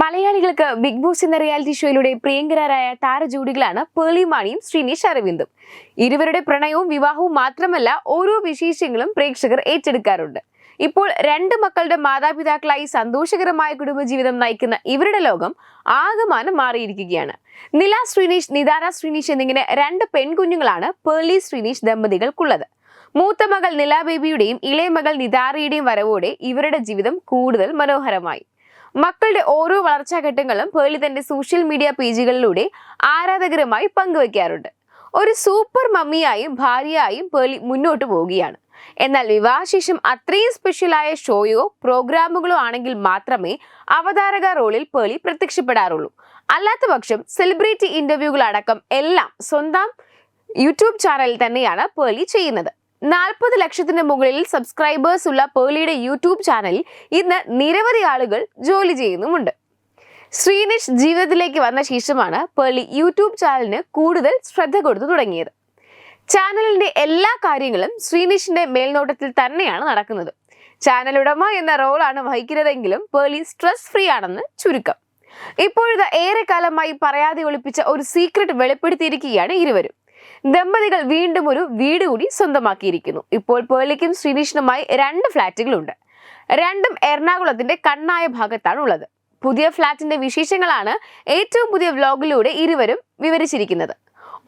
മലയാളികൾക്ക് big Boss എന്ന reality ഷോയിലൂടെ പ്രിയങ്കരായ താരജോഡികളാണ് പേളി മാണിയും ശ്രീനിഷ് അരവിന്ദും. ഇരുവരുടെ പ്രണയവും വിവാഹവും മാത്രമല്ല ഓരോ വിശേഷങ്ങളും പ്രേക്ഷകർ ഏറ്റെടുക്കാറുണ്ട്. ഇപ്പോൾ രണ്ട് മക്കളുടെ മാതാപിതാക്കളായി സന്തോഷകരമായ കുടുംബജീവിതം നയിക്കുന്ന ഇവരുടെ ലോകം ആകമാനം മാറിയിരിക്കുകയാണ്. നില ശ്രീനിഷ് നിതാര ശ്രീനിഷ് എന്നിങ്ങനെ രണ്ട് പെൺകുഞ്ഞുങ്ങളാണ് പേളി ശ്രീനിഷ് ദമ്പതികൾക്കുള്ളത്. മൂത്ത മകൾ നിലാബേബിയുടെയും ഇളയ മകൾ നിതാരയുടെയും വരവോടെ ഇവരുടെ ജീവിതം കൂടുതൽ മനോഹരമായി. മക്കളുടെ ഓരോ വളർച്ചാ ഘട്ടങ്ങളും പേളി തന്റെ സോഷ്യൽ മീഡിയ പേജുകളിലൂടെ ആരാധകരുമായി പങ്കുവയ്ക്കാറുണ്ട് ഒരു സൂപ്പർ മമ്മിയായും ഭാര്യയായും പേളി മുന്നോട്ട് പോവുകയാണ്. എന്നാൽ വിവാഹശേഷം അത്രയും സ്പെഷ്യലായ ഷോയോ പ്രോഗ്രാമുകളോ ആണെങ്കിൽ മാത്രമേ അവതാരക റോളിൽ പേളി പ്രത്യക്ഷപ്പെടാറുള്ളൂ. അല്ലാത്ത പക്ഷം സെലിബ്രിറ്റി ഇന്റർവ്യൂകൾ അടക്കം എല്ലാം സ്വന്തം യൂട്യൂബ് ചാനലിൽ തന്നെയാണ് പേളി ചെയ്യുന്നത്. നാൽപ്പത് ലക്ഷത്തിന് മുകളിൽ സബ്സ്ക്രൈബേഴ്സ് ഉള്ള പേളിയുടെ യൂട്യൂബ് ചാനലിൽ ഇന്ന് നിരവധി ആളുകൾ ജോലി ചെയ്യുന്നുമുണ്ട്. ശ്രീനിഷ് ജീവിതത്തിലേക്ക് വന്ന ശേഷമാണ് പേളി യൂട്യൂബ് ചാനലിന് കൂടുതൽ ശ്രദ്ധ കൊടുത്തു തുടങ്ങിയത്. ചാനലിന്റെ എല്ലാ കാര്യങ്ങളും ശ്രീനിഷിന്റെ മേൽനോട്ടത്തിൽ തന്നെയാണ് നടക്കുന്നത്. ചാനൽ ഉടമ എന്ന റോളാണ് വഹിക്കുന്നതെങ്കിലും പേളി സ്ട്രെസ് ഫ്രീ ആണെന്ന് ചുരുക്കം. ഇപ്പോഴത്തെ ഏറെക്കാലമായി പറയാതെ ഒളിപ്പിച്ച ഒരു സീക്രട്ട് വെളിപ്പെടുത്തിയിരിക്കുകയാണ് ഇരുവരും. ദമ്പതികൾ വീണ്ടും ഒരു വീട് കൂടി സ്വന്തമാക്കിയിരിക്കുന്നു. ഇപ്പോൾ പേളിക്കും ശ്രീനിഷിനുമായി രണ്ട് ഫ്ളാറ്റുകളുണ്ട് രണ്ടും എറണാകുളത്തിന്റെ കണ്ണായ ഭാഗത്താണ് ഉള്ളത് പുതിയ ഫ്ളാറ്റിന്റെ വിശേഷങ്ങളാണ് ഏറ്റവും പുതിയ വ്ലോഗിലൂടെ ഇരുവരും വിവരിച്ചിരിക്കുന്നത്.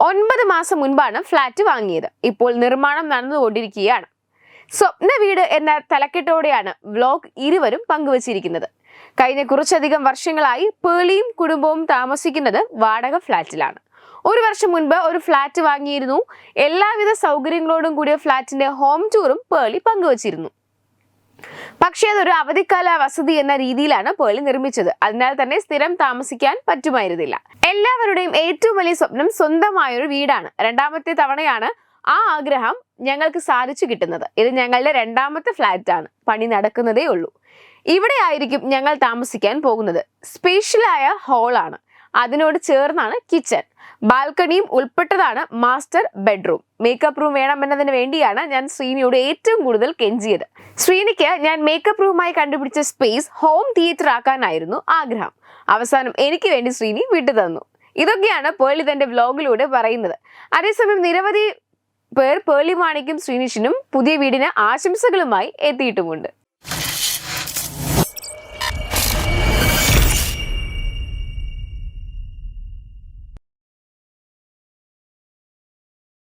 ഒൻപത് മാസം മുൻപാണ് ഫ്ളാറ്റ് വാങ്ങിയത്. ഇപ്പോൾ നിർമ്മാണം നടന്നുകൊണ്ടിരിക്കുകയാണ്. സ്വപ്ന വീട് എന്ന തലക്കെട്ടോടെയാണ് വ്ലോഗ് ഇരുവരും പങ്കുവച്ചിരിക്കുന്നത്. കഴിഞ്ഞ കുറച്ചധികം വർഷങ്ങളായി പേളിയും കുടുംബവും താമസിക്കുന്നത് വാടക ഫ്ലാറ്റിലാണ്. ഒരു വർഷം മുൻപ് ഒരു ഫ്ലാറ്റ് വാങ്ങിയിരുന്നു. എല്ലാവിധ സൗകര്യങ്ങളോടും കൂടിയ ഫ്ലാറ്റിന്റെ ഹോം ടൂറും പേളി പങ്കുവച്ചിരുന്നു. പക്ഷേ അതൊരു അവധിക്കാല വസതി എന്ന രീതിയിലാണ് പേളി നിർമ്മിച്ചത്. അതിനാൽ തന്നെ സ്ഥിരം താമസിക്കാൻ പറ്റുമായിരുന്നില്ല. എല്ലാവരുടെയും ഏറ്റവും വലിയ സ്വപ്നം സ്വന്തമായൊരു വീടാണ്. രണ്ടാമത്തെ തവണയാണ് ആ ആഗ്രഹം ഞങ്ങൾക്ക് സാധിച്ചു കിട്ടുന്നത്. ഇത് ഞങ്ങളുടെ രണ്ടാമത്തെ ഫ്ലാറ്റ് ആണ്. പണി നടക്കുന്നതേ ഉള്ളൂ. ഇവിടെ ആയിരിക്കും ഞങ്ങൾ താമസിക്കാൻ പോകുന്നത്. സ്പെഷ്യലായ ഹോളാണ് അതിനോട് ചേർന്നാണ് കിച്ചൺ ബാൽക്കണിയും ഉൾപ്പെട്ടതാണ് മാസ്റ്റർ ബെഡ്റൂം. മേക്കപ്പ് റൂം വേണമെന്നതിന് വേണ്ടിയാണ് ഞാൻ ശ്രീനിയോട് ഏറ്റവും കൂടുതൽ കെഞ്ചിയത്. ശ്രീനിക്ക് ഞാൻ മേക്കപ്പ് റൂമായി കണ്ടുപിടിച്ച സ്പേസ് ഹോം തിയേറ്റർ ആക്കാനായിരുന്നു ആഗ്രഹം. അവസാനം എനിക്ക് വേണ്ടി ശ്രീനി വിട്ടു തന്നു. ഇതൊക്കെയാണ് പേളി തന്റെ വ്ലോഗിലൂടെ പറയുന്നത്. അതേസമയം നിരവധി പേർ പേളി മാണിക്കും ശ്രീനിഷിനും പുതിയ വീടിന് ആശംസകളുമായി എത്തിയിട്ടുമുണ്ട്.